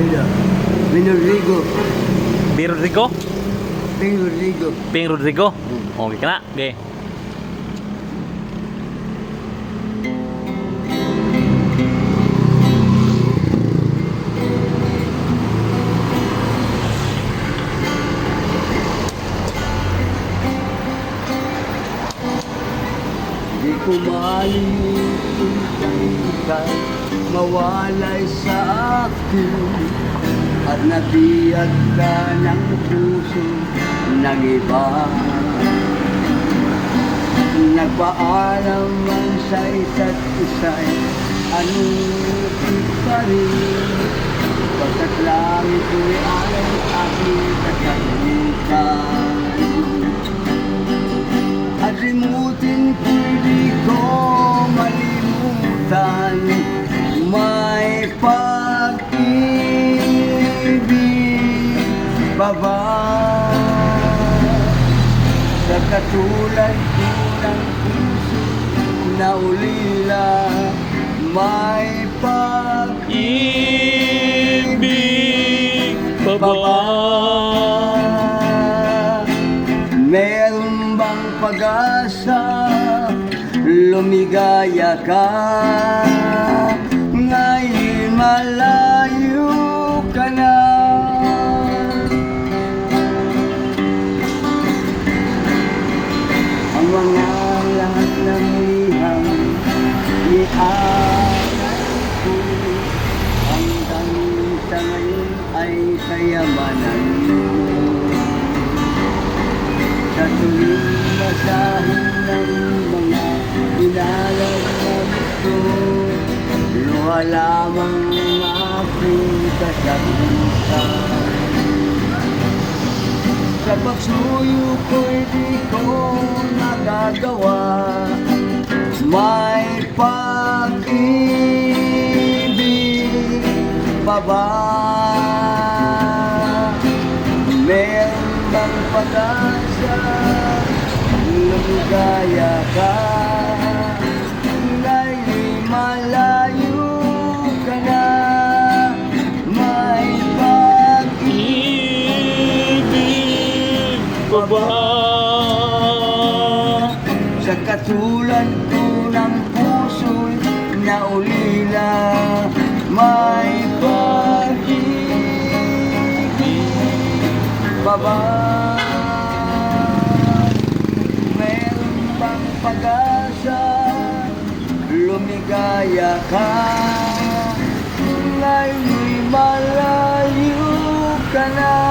Di Rodrigo? Minorigo. Ping Rodrigo? Okay ka na. Okay. Di ko malimutan ka mawalay sa akin. At nabiyag ka ng puso ng iba. Nagpaalam man sa isa't isa'y anong pa rin. Pagkat langit ko'y ay ba Sa katulad ko ng puso na ulila May pag-ibig Ibig pa ba? Meron bang pag-asa lumigaya ka Ngayon malayo Ang mga lahat ng liham ko Hanggang sa ngayon ay kayamanan mo sa tuwing masahin ng mga inalaglag ko Luha lamang ang aking kasagutan Sa pagsuyo ko'y di ko nagagawa May pag-ibig pa ba? Meron bang pag-asa? Lumigaya ka? Ngayon Sa katulad ko ng puso'y naulila May pag-ibig pa ba? Meron bang pag-asa? Lumigaya ka? Ngayon'y malayo ka na